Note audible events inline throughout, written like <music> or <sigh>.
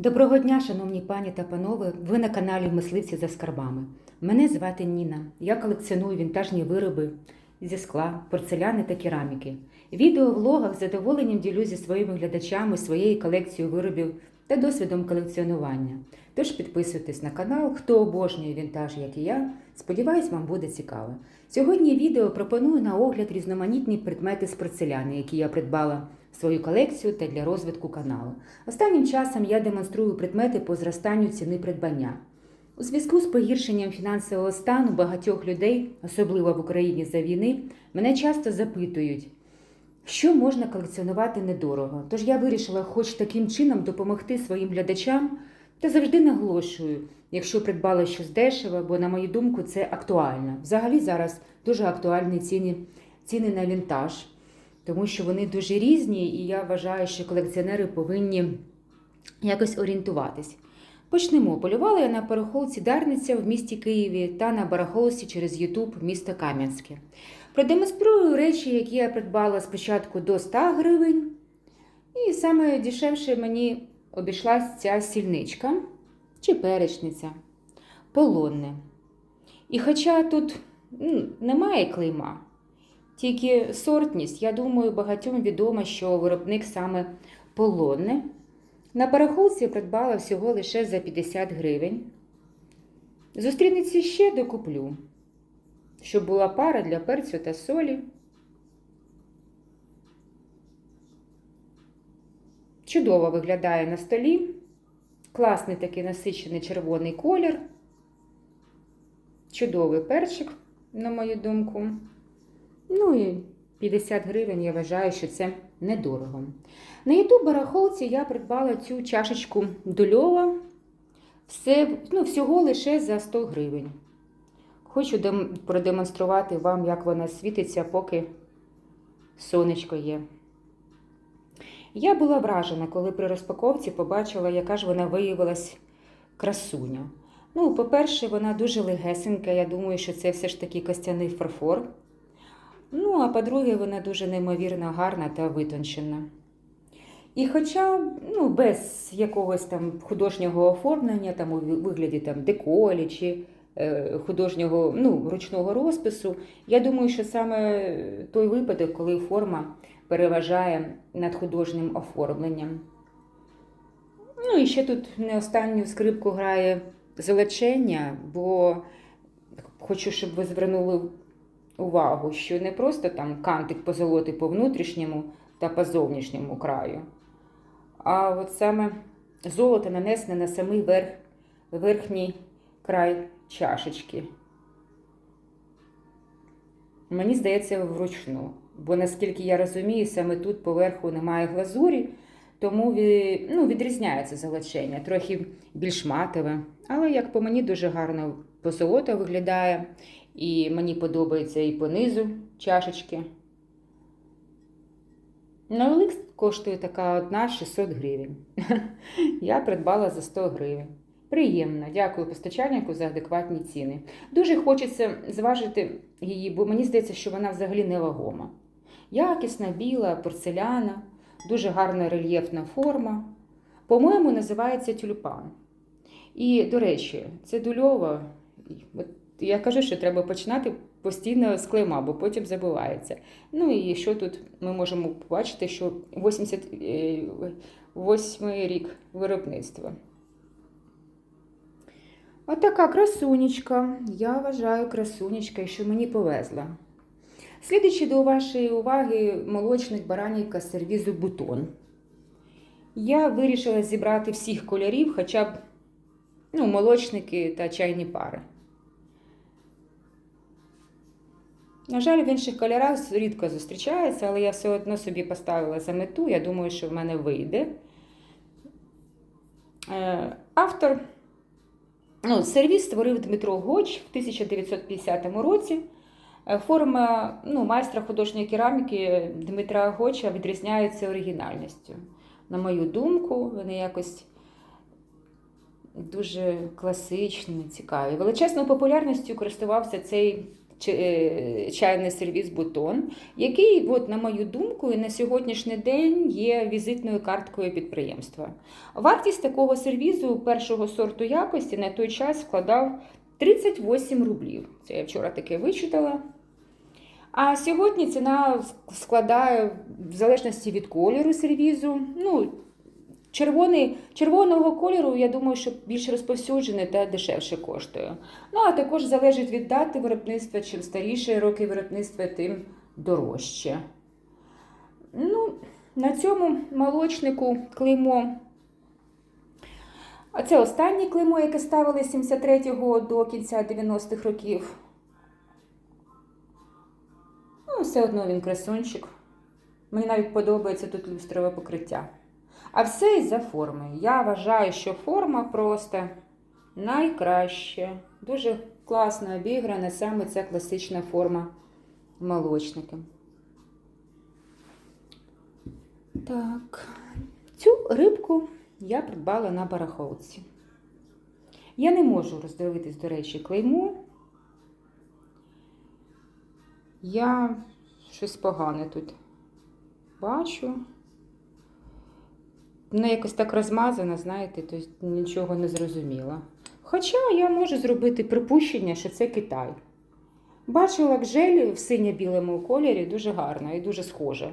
Доброго дня, шановні пані та панове. Ви на каналі Мисливці за скарбами. Мене звати Ніна. Я колекціоную вінтажні вироби зі скла, порцеляни та кераміки. Відео влогах з задоволенням ділюсь зі своїми глядачами своєю колекцією виробів та досвідом колекціонування. Тож підписуйтесь на канал, хто обожнює вінтаж, як і я. Сподіваюсь, вам буде цікаво. Сьогодні відео пропоную на огляд різноманітні предмети з порцеляни, які я придбала в свою колекцію та для розвитку каналу. Останнім часом я демонструю предмети по зростанню ціни придбання. У зв'язку з погіршенням фінансового стану багатьох людей, особливо в Україні за війни, мене часто запитують, що можна колекціонувати недорого. Тож я вирішила хоч таким чином допомогти своїм глядачам та завжди наголошую, якщо придбала щось дешево, бо, на мою думку, це актуально. Взагалі зараз дуже актуальні ціни, ціни на вінтаж, тому що вони дуже різні, і я вважаю, що колекціонери повинні якось орієнтуватись. Почнемо. Полювала я на барахолці Дарниця в місті Києві та на барахолці через Ютуб місто Кам'янське. Продемонструю речі, які я придбала спочатку до 100 гривень. І саме дешевше мені обійшлась ця сільничка чи перечниця, полонне. І хоча тут немає клейма, тільки сортність, я думаю, багатьом відомо, що виробник саме полонне. На барахолці придбала всього лише за 50 гривень. Зустрінеться ще докуплю, щоб була пара для перцю та солі. Чудово виглядає на столі. Класний такий насичений червоний колір. Чудовий перчик, на мою думку. Ну і 50 гривень, я вважаю, що це недорого. На youtube барахолці я придбала цю чашечку дольова. Все, ну, всього лише за 100 гривень. Хочу дем- продемонструвати вам, як вона світиться, поки сонечко є. Я була вражена, коли при розпаковці побачила, яка ж вона виявилась красуня. Ну, по-перше, вона дуже легесенька. Я думаю, що це все ж таки костяний фарфор. Ну, а по-друге, вона дуже неймовірно гарна та витончена. І хоча ну, без якогось там художнього оформлення, там у вигляді там, деколі чи е, художнього ну, ручного розпису, я думаю, що саме той випадок, коли форма переважає над художнім оформленням. Ну і ще тут не останню скрипку грає золочення, бо хочу, щоб ви звернули увагу, що не просто там кантик позолоти по внутрішньому та по зовнішньому краю, а от саме золото нанесене на самий верх, верхній край чашечки. Мені здається, вручну. Бо наскільки я розумію, саме тут поверху немає глазурі, тому ну, відрізняється золочення, трохи більш матове. Але як по мені дуже гарно позолота виглядає, і мені подобається і по низу чашечки. На Оликс коштує така одна 600 гривень. <laughs> Я придбала за 100 гривень. Приємно, дякую постачальнику за адекватні ціни. Дуже хочеться зважити її, бо мені здається, що вона взагалі невагома. Якісна, біла, порцеляна, дуже гарна рельєфна форма. По-моєму, називається тюльпан. І, до речі, це дульова. От я кажу, що треба починати постійно з клейма, бо потім забувається. Ну і що тут ми можемо побачити, що 88 рік виробництва. Отака красунечка. Я вважаю красунечка, що мені повезла. Слідуючи до вашої уваги, молочник баранівка з сервізу бутон. Я вирішила зібрати всіх кольорів, хоча б ну, молочники та чайні пари. На жаль, в інших кольорах рідко зустрічається, але я все одно собі поставила за мету. Я думаю, що в мене вийде. Е, Автор ну, сервіс створив Дмитро Гоч в 1950 році. Е, Форма ну, майстра художньої кераміки Дмитра Гоча відрізняється оригінальністю. На мою думку, вони якось дуже класичні, цікаві. Величезною популярністю користувався цей чайний сервіс Бутон, який, от, на мою думку, на сьогоднішній день є візитною карткою підприємства. Вартість такого сервізу першого сорту якості на той час складав 38 рублів. Це я вчора таке вичитала. А сьогодні ціна складає в залежності від кольору сервізу. Ну, червоний, червоного кольору, я думаю, що більш розповсюджений та дешевше коштує. Ну, а також залежить від дати виробництва. Чим старіші роки виробництва, тим дорожче. Ну, на цьому молочнику клеймо. А це останнє клеймо, яке ставили з 73-го до кінця 90-х років. Ну, все одно він красунчик. Мені навіть подобається тут люстрове покриття. А все із-за форми. Я вважаю, що форма просто найкраща. Дуже класно обіграна саме ця класична форма молочника. Так, цю рибку я придбала на барахолці. Я не можу роздивитись, до речі, клеймо. Я щось погане тут бачу. Вона якось так розмазана, знаєте, то нічого не зрозуміла. Хоча я можу зробити припущення, що це Китай. Бачу лакжелі в синьо-білому кольорі дуже гарна і дуже схожа.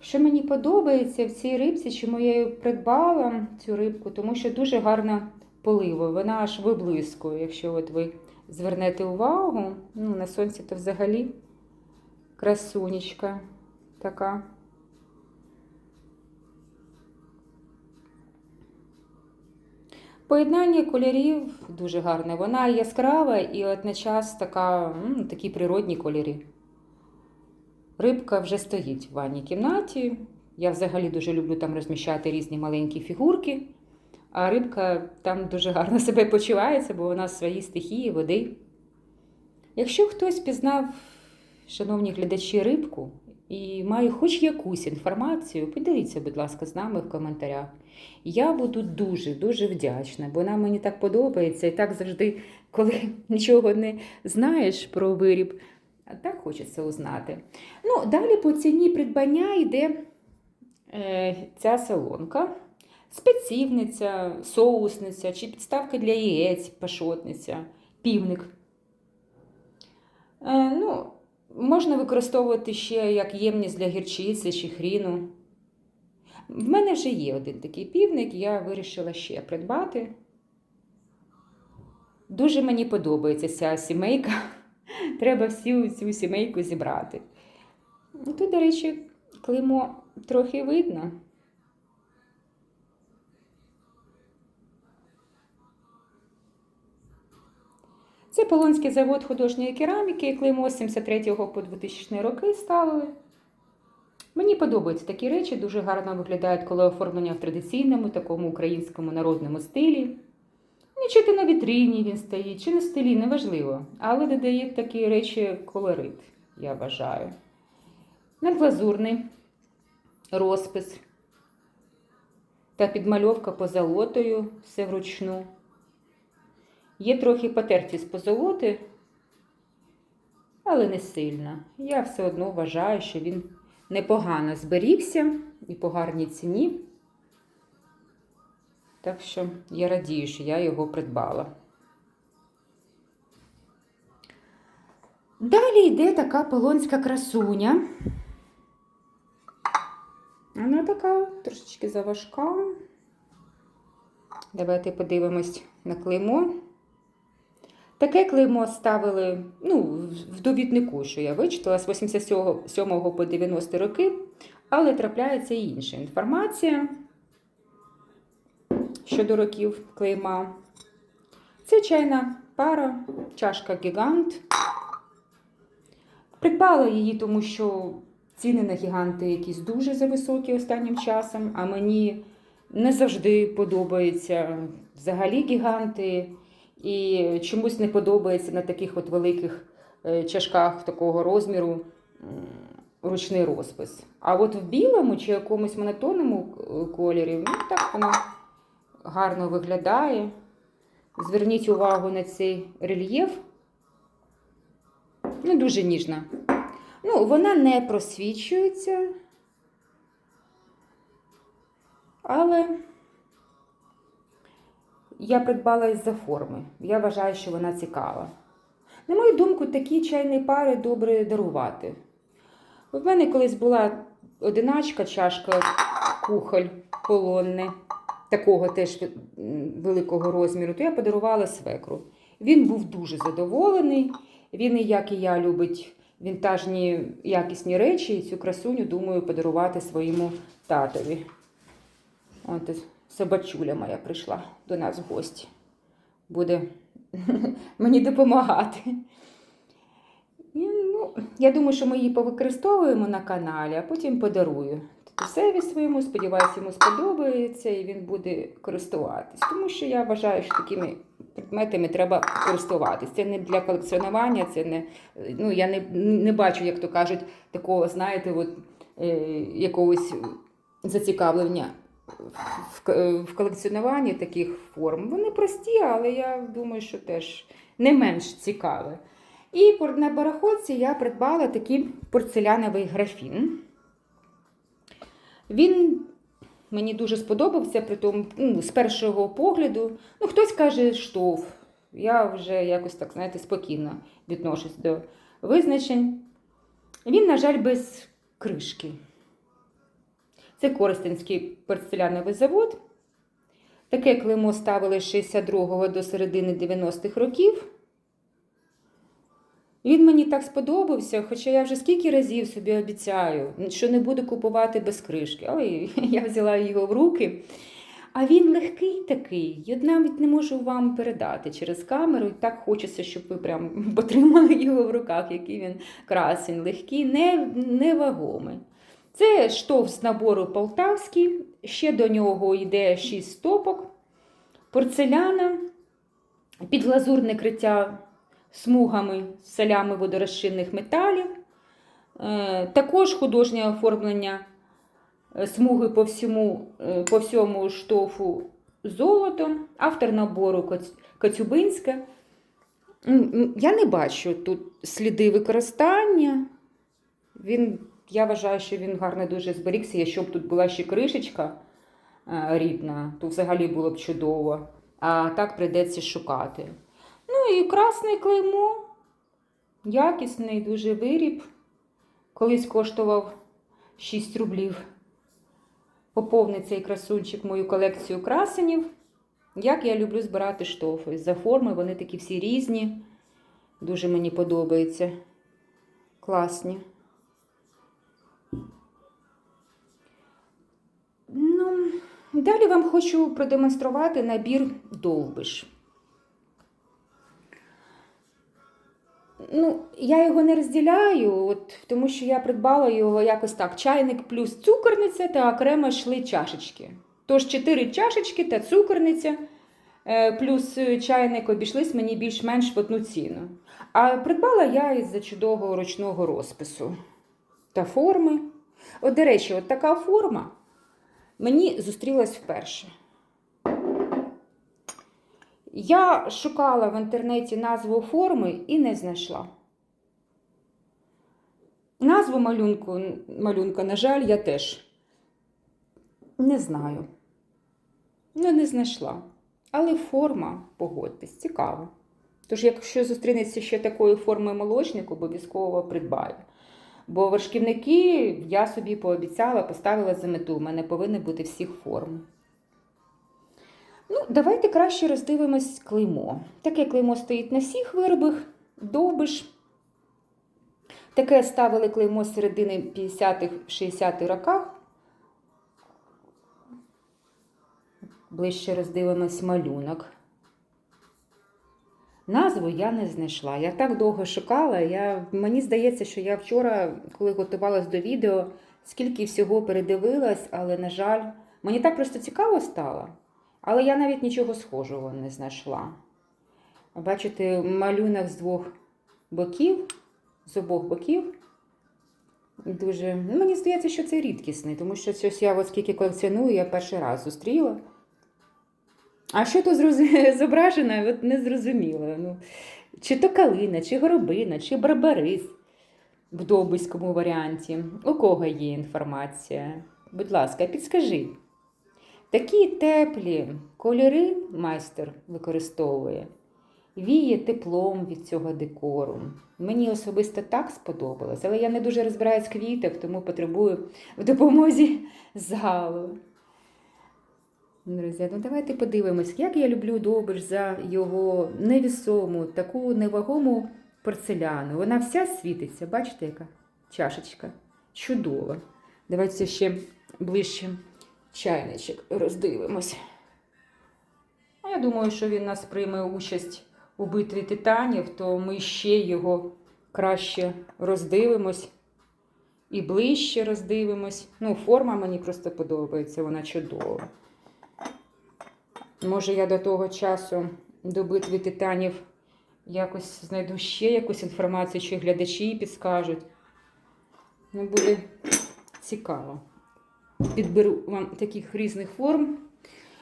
Що мені подобається в цій рибці, чому я її придбала цю рибку, тому що дуже гарна полива. Вона аж виблискує, якщо от ви звернете увагу. Ну, на сонці то взагалі красунечка така. Поєднання кольорів дуже гарне. Вона яскрава і одночас така, такі природні кольори. Рибка вже стоїть в ванній кімнаті. Я взагалі дуже люблю там розміщати різні маленькі фігурки. А рибка там дуже гарно <laughs> себе почувається, бо вона в своїй стихії води. Якщо хтось пізнав, шановні глядачі, рибку і має хоч якусь інформацію, поділіться, будь ласка, з нами в коментарях. Я буду дуже-дуже вдячна, бо вона мені так подобається. І так завжди, коли <laughs> нічого не знаєш про виріб, так хочеться узнати. Ну, далі по ціні придбання йде е, ця солонка. Спецівниця, соусниця чи підставка для яєць, пашотниця, півник. Е, ну, можна використовувати ще як ємність для гірчиці чи хріну. В мене вже є один такий півник, я вирішила ще придбати. Дуже мені подобається ця сімейка. <laughs> Треба всю цю сімейку зібрати. Ну, Тут, до речі, клеймо трохи видно. Це Полонський завод художньої кераміки, клеймо з 73 по 2000 роки ставили. Мені подобаються такі речі, дуже гарно виглядають, коли оформлення в традиційному, такому українському народному стилі. Ну, чи ти на вітріні він стоїть, чи на столі, неважливо. Але додає такі речі колорит, я вважаю. Надглазурний розпис та підмальовка позолотою, все вручну. Є трохи потертість позолоти, але не сильна. Я все одно вважаю, що він непогано зберігся і по гарній ціні. Так що я радію, що я його придбала. Далі йде така полонська красуня. Вона така трошечки заважка. Давайте подивимось на клеймо. Таке клеймо ставили ну, в довіднику, що я вичитала з 87 по 90 роки, але трапляється і інша інформація щодо років клейма. Це чайна пара, чашка гігант. Придбала її, тому що ціни на гіганти якісь дуже зависокі останнім часом, а мені не завжди подобаються взагалі гіганти. І чомусь не подобається на таких от великих е, чашках такого розміру ручний розпис. А от в білому чи якомусь монотонному е, кольорі, ну так воно гарно виглядає. Зверніть увагу на цей рельєф. Ну, дуже ніжна. Ну, вона не просвічується. Але я придбала із-за форми. Я вважаю, що вона цікава. На мою думку, такі чайні пари добре дарувати. В мене колись була одиначка чашка кухоль полонне, такого теж великого розміру, то я подарувала свекру. Він був дуже задоволений. Він, як і я, любить вінтажні якісні речі, і цю красуню, думаю, подарувати своєму татові. От собачуля моя прийшла до нас в гості. Буде <laughs> мені допомагати. Ну, я думаю, що ми її повикористовуємо на каналі, а потім подарую татусеві своєму. Сподіваюся, йому сподобається і він буде користуватись. Тому що я вважаю, що такими предметами треба користуватись. Це не для колекціонування, це не, ну, я не, не бачу, як то кажуть, такого, знаєте, от, е, якогось зацікавлення в, колекціонуванні таких форм. Вони прості, але я думаю, що теж не менш цікаві. І на барахолці я придбала такий порцеляновий графін. Він мені дуже сподобався, при тому, ну, з першого погляду. Ну, хтось каже штовх. Я вже якось так, знаєте, спокійно відношусь до визначень. Він, на жаль, без кришки. Це Коростенський порцеляновий завод. Таке клеймо ставили з 62-го до середини 90-х років. Він мені так сподобався, хоча я вже скільки разів собі обіцяю, що не буду купувати без кришки. Але <laughs> я взяла його в руки. А він легкий такий. Я навіть не можу вам передати через камеру. І так хочеться, щоб ви прям <laughs> потримали його в руках, який він красень, легкий, не, невагомий. Це штовх з набору полтавський, ще до нього йде 6 стопок, порцеляна, підглазурне криття смугами, солями водорозчинних металів, Е, також художнє оформлення е, смуги по всьому, е, по всьому штофу золотом, автор набору Коцюбинська. Я не бачу тут сліди використання. Він, я вважаю, що він гарно дуже зберігся. Якщо б тут була ще кришечка е, рідна, то взагалі було б чудово. А так прийдеться шукати. Ну і красне клеймо. Якісний дуже виріб. Колись коштував 6 рублів. Поповнить цей красунчик мою колекцію красенів. Як я люблю збирати штофи. За форми вони такі всі різні. Дуже мені подобається. Класні. Далі вам хочу продемонструвати набір довбиш. Ну, я його не розділяю, от, тому що я придбала його якось так: чайник плюс цукорниця та окремо йшли чашечки. Тож 4 чашечки та цукорниця е, плюс е, чайник обійшлись мені більш-менш в одну ціну. А придбала я із-за чудового ручного розпису та форми. От, до речі, от така форма мені зустрілась вперше. Я шукала в інтернеті назву форми і не знайшла. Назву малюнку, малюнка, на жаль, я теж не знаю. Ну, не знайшла. Але форма, погодьтесь, цікава. Тож, якщо зустрінеться ще такої форми молочник, обов'язково придбаю. Бо вершківники я собі пообіцяла, поставила за мету. У мене повинні бути всіх форм. Ну, давайте краще роздивимось клеймо. Таке клеймо стоїть на всіх виробах, довбиш. Таке ставили клеймо з середини 50-х, 60-х роках. Ближче роздивимось малюнок. Назву я не знайшла. Я так довго шукала. Я, мені здається, що я вчора, коли готувалась до відео, скільки всього передивилась, але, на жаль, мені так просто цікаво стало. Але я навіть нічого схожого не знайшла. Бачите, малюнок з двох боків, з обох боків. Дуже, ну, мені здається, що це рідкісний, тому що щось я от скільки колекціоную, я перший раз зустріла. А що зроз- <laughs> зображено, от не. Ну, Чи то калина, чи горобина, чи барбарис в довбиському варіанті. У кого є інформація? Будь ласка, підскажіть. Такі теплі кольори майстер використовує, віє теплом від цього декору. Мені особисто так сподобалось, але я не дуже розбираюсь в квітах, тому потребую в допомозі залу. Друзі, ну давайте подивимось, як я люблю Довбиш за його невісому, таку невагому порцеляну. Вона вся світиться, бачите, яка чашечка? Чудова. Давайте ще ближче чайничок роздивимось. Я думаю, що він нас прийме участь у битві титанів, то ми ще його краще роздивимось і ближче роздивимось. Ну, форма мені просто подобається, вона чудова. Може, я до того часу, до битви титанів, якось знайду ще якусь інформацію, чи глядачі підскажуть. Ну, буде цікаво. Підберу вам таких різних форм.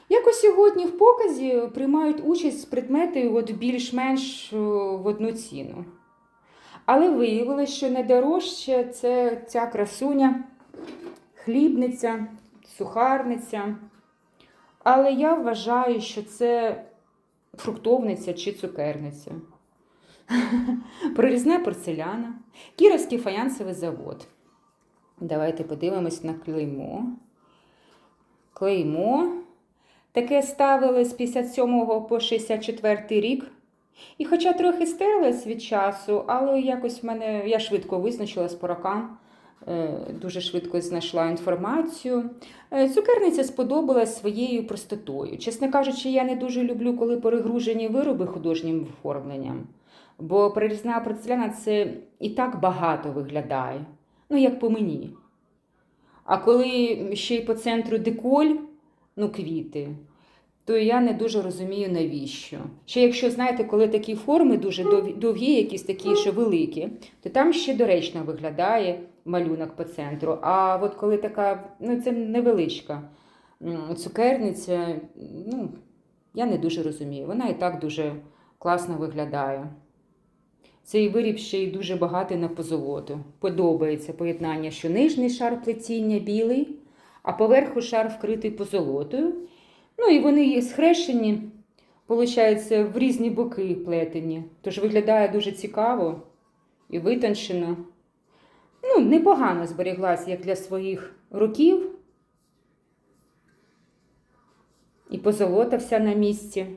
Якось сьогодні в показі приймають участь предмети от більш-менш в одну ціну. Але виявилося, що найдорожче це ця красуня, хлібниця, сухарниця. Але я вважаю, що це фруктовниця чи цукерниця. <laughs> Прорізна порцеляна, Кіровський фаянсовий завод. Давайте подивимось на клеймо. Клеймо. Таке ставили з 57 по 64 рік. І хоча трохи стерлась від часу, але якось в мене я швидко визначилась по рокам, е, дуже швидко знайшла інформацію. Е, Цукерниця сподобалась своєю простотою. Чесно кажучи, я не дуже люблю, коли перегружені вироби художнім оформленням. Бо прирізна порцеляна це і так багато виглядає. Ну, як по мені. А коли ще й по центру деколь, ну, квіти, то я не дуже розумію, навіщо. Ще якщо, знаєте, коли такі форми дуже довгі, якісь такі, що великі, то там ще доречно виглядає малюнок по центру. А от коли така, ну це невеличка цукерниця, ну, я не дуже розумію. Вона і так дуже класно виглядає. Цей виріб ще й дуже багатий на позолоту. Подобається поєднання, що нижній шар плетіння білий, а поверху шар вкритий позолотою. Ну і вони схрещені, виходить, в різні боки плетені. Тож виглядає дуже цікаво і витончено. Ну, непогано зберіглася, як для своїх років. І позолота вся на місці.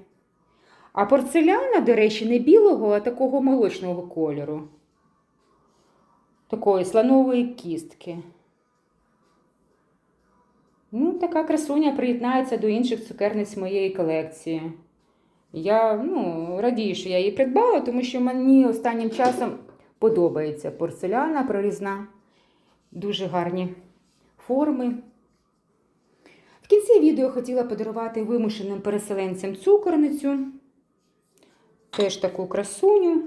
А порцеляна, до речі, не білого, а такого молочного кольору. Такої слонової кістки. Ну, така красуня приєднається до інших цукерниць моєї колекції. Я ну, радію, що я її придбала, тому що мені останнім часом подобається порцеляна прорізна. Дуже гарні форми. В кінці відео хотіла подарувати вимушеним переселенцям цукорницю. Теж таку красуню.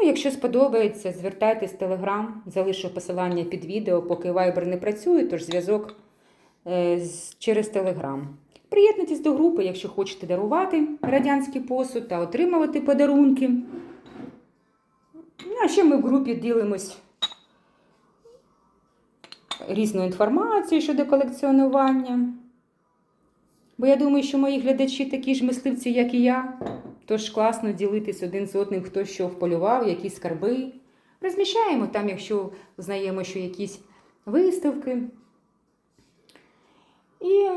Ну, якщо сподобається, звертайтесь в Телеграм, залишу посилання під відео, поки Viber не працює, тож зв'язок е, через Телеграм. Приєднуйтесь до групи, якщо хочете дарувати радянський посуд та отримувати подарунки. Ну, А ще ми в групі ділимось різною інформацією щодо колекціонування. Бо я думаю, що мої глядачі такі ж мисливці, як і я. Тож класно ділитись один з одним, хто що вполював, які скарби. Розміщаємо там, якщо знаємо, що якісь виставки. І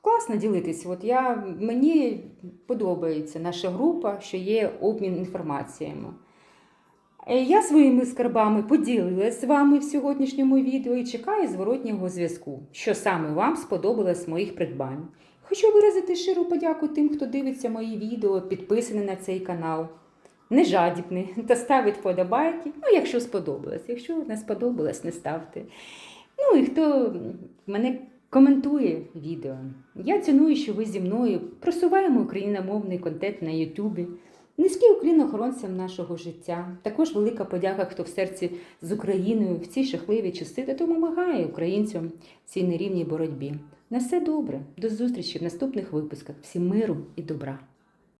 класно ділитись. От я, мені подобається наша група, що є обмін інформаціями. Я своїми скарбами поділилась з вами в сьогоднішньому відео і чекаю зворотнього зв'язку, що саме вам сподобалось з моїх придбань. Хочу виразити щиру подяку тим, хто дивиться мої відео, підписаний на цей канал, не жадібний та ставить вподобайки. Ну, якщо сподобалось. Якщо не сподобалось, не ставте. Ну і хто мене коментує відео. Я ціную, що ви зі мною просуваємо україномовний контент на Ютубі. Низький уклін охоронцям нашого життя. Також велика подяка, хто в серці з Україною в ці жахливі часи та допомагає українцям в цій нерівній боротьбі. На все добре, до зустрічі в наступних випусках. Всім миру і добра!